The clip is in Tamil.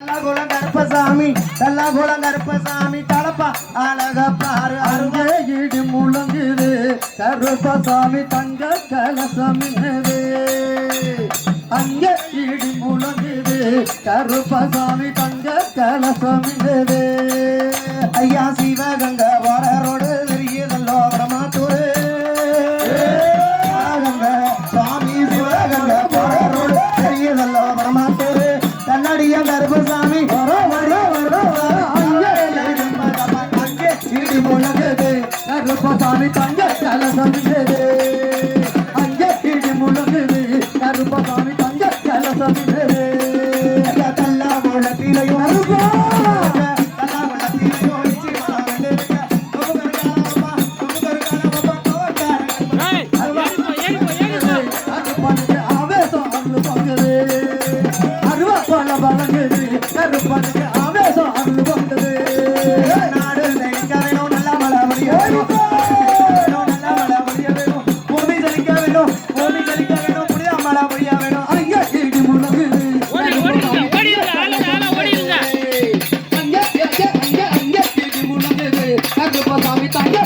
தல்லாகுளம் கருப்பசாமி தல்லாகுளம் கருப்பசாமி தலப்பா அழக அருங்க இடி முழங்குது. கருப்பசாமி தங்க கலசமினது அங்கே இடி முழங்குது. கருப்பசாமி தங்க கலசமினது ஐயா சிவகங்க வரரோடு தெரியுதல்லோ பிரமாத்தூரு சிவகங்க சுவாமி சிவகங்க வரரோடு தெரியுதல்லோ பிரமாத்தூரு கருப்பசாமி வர வர வர வர அங்கே அங்கே இடி முழங்குது. கருப்பசாமி தங்க கலசமினது அங்கே இடி முழங்குது. கருப்பசாமி தங்க கலசமினது ஐயா தல்லா முழத்திலையும் அருகோ